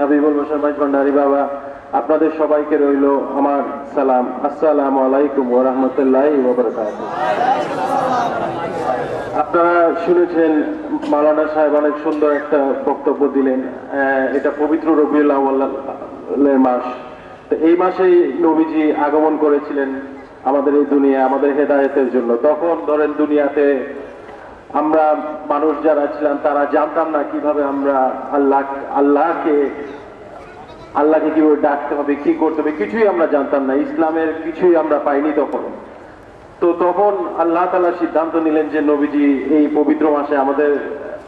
হাবিবুল মোসাম্মদ মাইজ ভান্ডারি বাবা, আপনাদের সবাইকে রইল আমার সালাম। আসসালামু আলাইকুম ওয়া রাহমাতুল্লাহি আপনারা শুনেছেন মালানা সাহেব অনেক সুন্দর একটা বক্তব্য দিলেন এটা পবিত্র রবিউল আউ্বালের মাস। তো এই মাসেই নবীজি আগমন করেছিলেন আমাদের এই দুনিয়া, আমাদের হেদায়তের জন্য। তখন ধরেন দুনিয়াতে আমরা মানুষ যারা ছিলাম, তারা জানতাম না কীভাবে আমরা আল্লাহ, আল্লাহকে আল্লাহকে কীভাবে ডাকতে হবে, কি করতে হবে, কিছুই আমরা জানতাম না। ইসলামের কিছুই আমরা পাইনি তখন। তো তখন আল্লাহ তালা সিদ্ধান্ত নিলেন যে, নবীজি এই পবিত্র মাসে আমাদের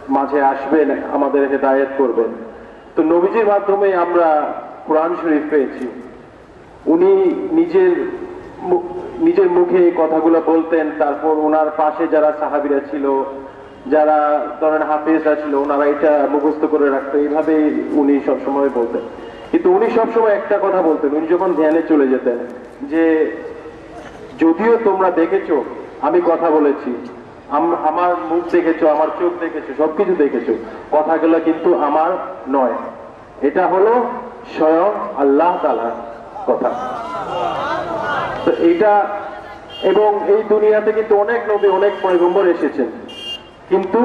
মাঝে আসবেন, আমাদের হেদায়েত করবেন। তো নবীজির মাধ্যমে আমরা কোরআন শরীফ পেয়েছি। উনি নিজের নিজের মুখে এই কথাগুলো বলতেন, তারপর ওনার পাশে যারা সাহাবিরা ছিল, যারা ধরেন হাফেজরা ছিল ওনারা এটা মুখস্থ করে রাখতো এইভাবেই উনি সবসময় বলতেন। কিন্তু উনি সবসময় একটা কথা বলতেন, উনি যখন ধ্যানে চলে যেতেন, যে যদিও তোমরা দেখেছ, আমি কথা বলেছি, আম- আমার মুখ দেখেছ, আমার চোখ দেখেছ, সবকিছু দেখেছ, কথাগুলো কিন্তু আমার নয়। এটা হলো স্বয়ং আল্লাহ তালার কথা। তো এইটা এবং এই দুনিয়াতে কিন্তু অনেক নবী, অনেক পয়গম্বর এসেছেন। কিন্তু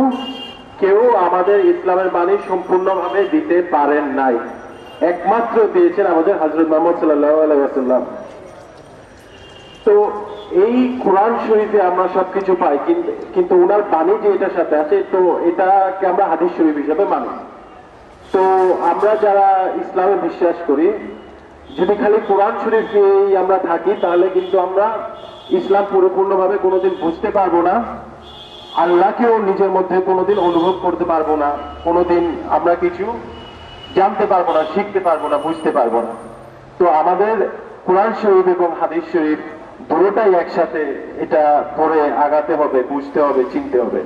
কেউ আমাদের ইসলামের বাণী সম্পূর্ণভাবে দিতে পারেন নাই। একমাত্র দিয়েছেন আমাদের হজরত মোহাম্মদ সাল্লাহ আলাইসাল্লাম তো এই কোরআন শরীফে আমরা সবকিছু পাই কিন্তু ওনার বাণী যে এটার সাথে আছে, তো এটাকে আমরা হাদিস শরীফ হিসাবে মানি। তো আমরা যারা ইসলামে বিশ্বাস করি যদি খালি কোরআন শরীফ নিয়েই আমরা থাকি, তাহলে কিন্তু আমরা ইসলাম পরিপূর্ণভাবে কোনোদিন বুঝতে পারব না। আল্লাহকেও নিজের মধ্যে কোনোদিন অনুভব করতে পারব না। কোনোদিন আমরা কিছু জানতে পারব না, শিখতে পারব না, বুঝতে পারব না। তো আমাদের কোরআন শরীফ এবং হাদিস শরীফ দুটোটাই একসাথে এটা পড়ে আগাতে হবে, বুঝতে হবে, চিনতে হবে।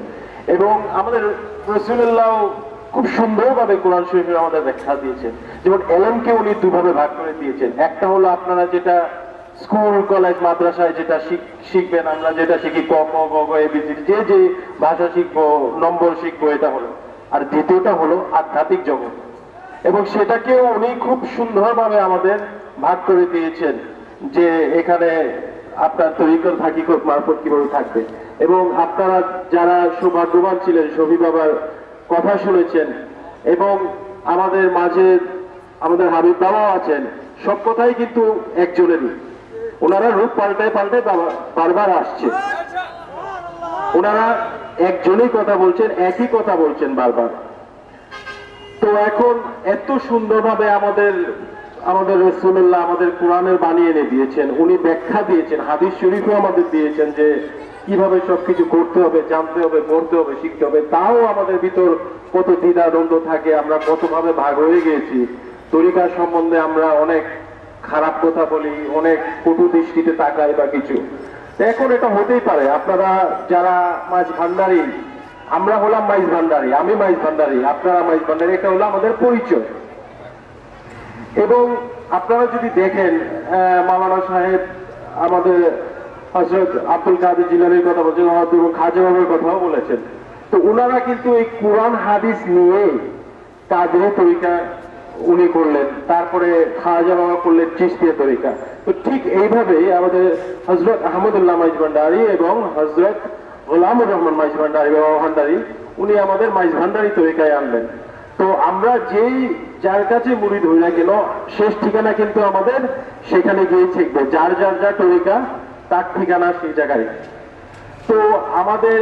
এবং আমাদের রসুল্লাহ খুব সুন্দরভাবে কোরআন শরীফের আমাদের ব্যাখ্যা দিয়েছেন। যেমন এলএমকে উনি দুভাবে ভাগ করে দিয়েছেন। একটা হলো আপনারা যেটা স্কুল, কলেজ, মাদ্রাসায় যেটা শিখবেন, আমরা যেটা শিখি ক, খ, গ ঘ এবিসিডি যে যে ভাষা শিখব, নম্বর শিখব, এটা হলো। আর দ্বিতীয়টা হলো আধ্যাত্মিক জগৎ। এবং সেটাকেও উনি খুব সুন্দরভাবে আমাদের ভাগ করে দিয়েছেন যে এখানে আপনার তরিকত হাকিকত মারফত কীভাবে থাকবে। এবং আপনারা যারা সৌভাগ্যবান ছিলেন, শফি বাবার কথা শুনেছেন এবং আমাদের মাঝে আমাদের হাবিব বাবাও আছেন। সব কথাই কিন্তু একজনেরই। ওনারা রূপ পাল্টায় পাল্টায় বারবার আসছে। ওনারা একজনই কথা বলছেন, একই কথা বলছেন বারবার। তো এখন এত সুন্দরভাবে আমাদের আমাদের রসুল্লাহ আমাদের কোরআনের বানিয়ে এনে দিয়েছেন, উনি ব্যাখ্যা দিয়েছেন, হাদিস শরীফও আমাদের দিয়েছেন যে কীভাবে সবকিছু করতে হবে, জানতে হবে, পড়তে হবে, শিখতে হবে, তাও আমাদের ভিতর কত দ্বিধাদ্বন্দ্ব থাকে, আমরা কতভাবে ভাগ হয়ে গিয়েছি। তরিকার সম্বন্ধে আমরা অনেক খারাপ কথা বলি, অনেক কটু দৃষ্টিতে তাকাই বা কিছু। এখন এটা হতেই পারে, আপনারা যারা মাছ ভান্ডারী, আমরা হলাম মাইজ ভান্ডারী, আমি মাইজ ভান্ডারী, আপনারা মাইজ ভান্ডারী, এটা হলো আমাদের পরিচয়। এবং আপনারা যদি দেখেন মাওলানা সাহেব আমাদের হজরত আব্দুল কাদের জিলানির কথা বলছেন এবং খাজা বাবার কথাও বলেছেন। তো ওনারা কিন্তু এই কোরআন হাদিস নিয়ে কাদের তরিকা উনি করলেন, তারপরে খাজা বাবা করলেন চিস্তিয়া তরিকা। তো ঠিক এইভাবেই আমাদের হজরত আহমদুল্লাহ মাইজ ভান্ডারী এবং হজরত গোলামুর রহমান মাইজ ভান্ডারী বাবা ভান্ডারী, উনি আমাদের মাইজ ভান্ডারী তরিকায় আনলেন। তো আমরা যেই, যার কাছে মুড়ি ধরি কেন, শেষ ঠিকানা কিন্তু আমাদের সেখানে গিয়ে শিখবে যার যার যা তরিকা তার ঠিকানা সেই জায়গায়। তো আমাদের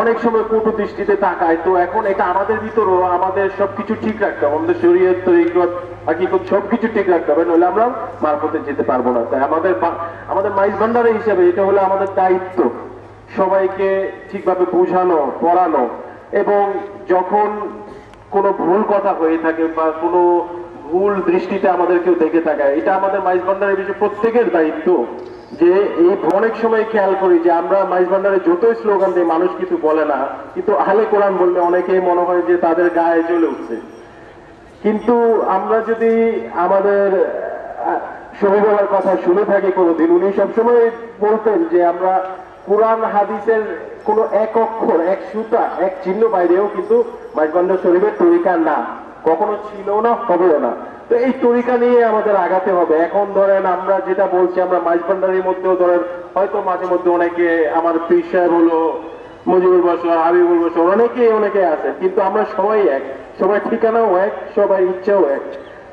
অনেক সময় কটু দৃষ্টিতে তাকায়, তো এখন এটা আমাদের ভিতরও আমাদের সবকিছু ঠিক রাখতে হবে। আমাদের শরীরের তরিকত হাকিকত সবকিছু ঠিক রাখতে হবে, নইলে আমরা মারফতে যেতে পারব না। তাই আমাদের আমাদের মাইজ ভান্ডারের হিসাবে এটা হলো আমাদের দায়িত্ব। সবাইকে ঠিকভাবে বোঝানো, পড়ানো এবং যখন কোনো ভুল কথা হয়ে থাকে বা কোনো ভুল দৃষ্টিতে আমাদের কেউ দেখে থাকে এটা আমাদের মাইজ ভান্ডারের বিষয়ে। প্রত্যেকের দায়িত্ব যে এই অনেক সময় খেয়াল করি যে আমরা মাইজ ভান্ডারে যতই স্লোগান দিই, মানুষ কিছু বলে না। কিন্তু আহলে কোরআন বললে অনেকেই মনে হয় যে তাদের গায়ে জ্বলে উঠছে। কিন্তু আমরা যদি আমাদের শহীদ কথা শুনে থাকি কোনোদিন, উনি সবসময় বলতেন যে আমরা কোরআন, হাদিসের কোনো এক অক্ষর, এক সুতা, এক চিহ্ন বাইরেও কিন্তু মাইজবান্ডার শরীফের তরিকা না। কখনো ছিল না, হবেও না। তো এই তরিকা নিয়ে আমাদের আগাতে হবে। এখন ধরেন আমরা যেটা বলছি, আমরা মাইজ ভান্ডারির মধ্যেও ধরেন হয়তো মাঝে মধ্যে অনেকে, আমার পীর হলো মুজিবুল বসর, হাবিবুল বসর, অনেকেই অনেকে আছে কিন্তু আমরা সবাই এক। সবাই ঠিকানাও এক সবাই ইচ্ছাও এক।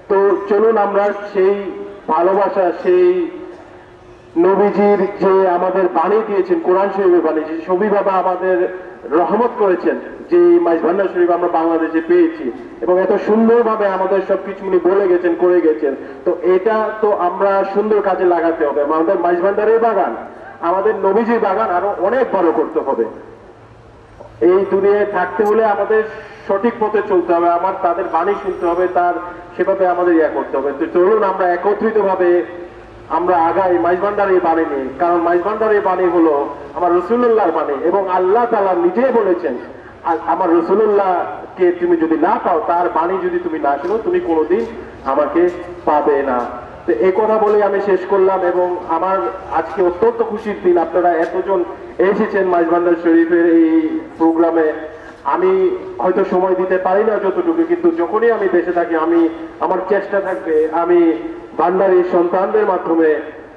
তো চলুন আমরা সেই ভালোবাসা, সেই নবীজির যে আমাদের বাণী দিয়েছেন, কোরআন শরীফের বাণী, যে সবি বাবা আমাদের রহমত করেছেন, যে মাইজ ভান্ডার শরীফ আমরা বাংলাদেশে পেয়েছি, এবং এত সুন্দরভাবে আমাদের সবকিছু উনি বলে গেছেন, করে গেছেন, তো এটা তো আমরা সুন্দর কাজে লাগাতে হবে। আমাদের মাইজ ভান্ডারের বাগান, আমাদের নবীজির বাগান আরও অনেক বড় করতে হবে। এই দুনিয়ায় থাকতে হলে আমাদের সঠিক পথে চলতে হবে, আমার তাদের বাণী শুনতে হবে, তার সেভাবে আমাদের ইয়া করতে হবে। তো চলুন আমরা একত্রিত ভাবে আমরা আগাই মাইজভান্ডার এই বাণী নিয়ে। কারণ মাইজভান্ডার এই বাণী হলো আমার রসুল্লাহর বাণী এবং আল্লাহ তালা নিজেই বলেছেন আমার রসুল্লাহকে তুমি যদি না পাও, তার বাণী যদি তুমি না শোনো, তুমি কোনোদিন আমাকে পাবে না। তো এই কথা বলে আমি শেষ করলাম এবং আমার আজকে অত্যন্ত খুশির দিন। আপনারা এতজন এসেছেন মাইজভান্ডার শরীফের এই প্রোগ্রামে। আমি হয়তো সময় দিতে পারি না যতটুকু, কিন্তু যখনই আমি বেঁচে থাকি, আমি আমার চেষ্টা থাকবে, আমি ভান্ডারির সন্তানদের মাধ্যমে,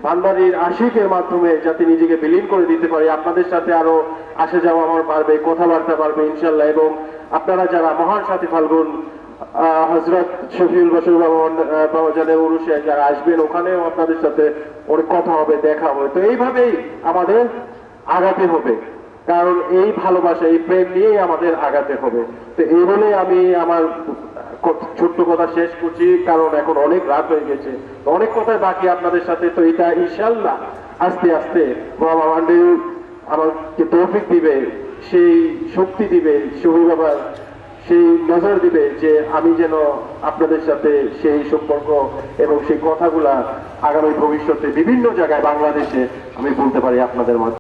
ভান্ডারির আশিকের মাধ্যমে যাতে নিজেকে বিলীন করে দিতে পারি। আপনাদের সাথে আরও আসা যাওয়া আমার পারবে কথাবার্তা পারবে ইনশাল্লাহ এবং আপনারা যারা মহান সাথী ফাল্গুন হজরত শফিউল বসর বাবা জানের উরুষে যারা আসবেন, ওখানেও আপনাদের সাথে অনেক কথা হবে, দেখা হবে। তো এইভাবেই আমাদের আগাতে হবে। কারণ এই ভালোবাসা, এই প্রেম নিয়েই আমাদের আগাতে হবে। তো এই বলে আমি আমার ছোট্ট কথা শেষ করছি, কারণ এখন অনেক রাত হয়ে গেছে। অনেক কথাই বাকি আপনাদের সাথে, তো এটা ইনশাল্লাহ আস্তে আস্তে বাবা মান্ডি আমাকে তৌফিক দিবে, সেই শক্তি দিবে, শহীদ বাবার সেই নজর দিবে যে আমি যেন আপনাদের সাথে সেই সম্পর্ক এবং সেই কথাগুলা আগামী ভবিষ্যতে বিভিন্ন জায়গায় বাংলাদেশে আমি বলতে পারি আপনাদের মাধ্যমে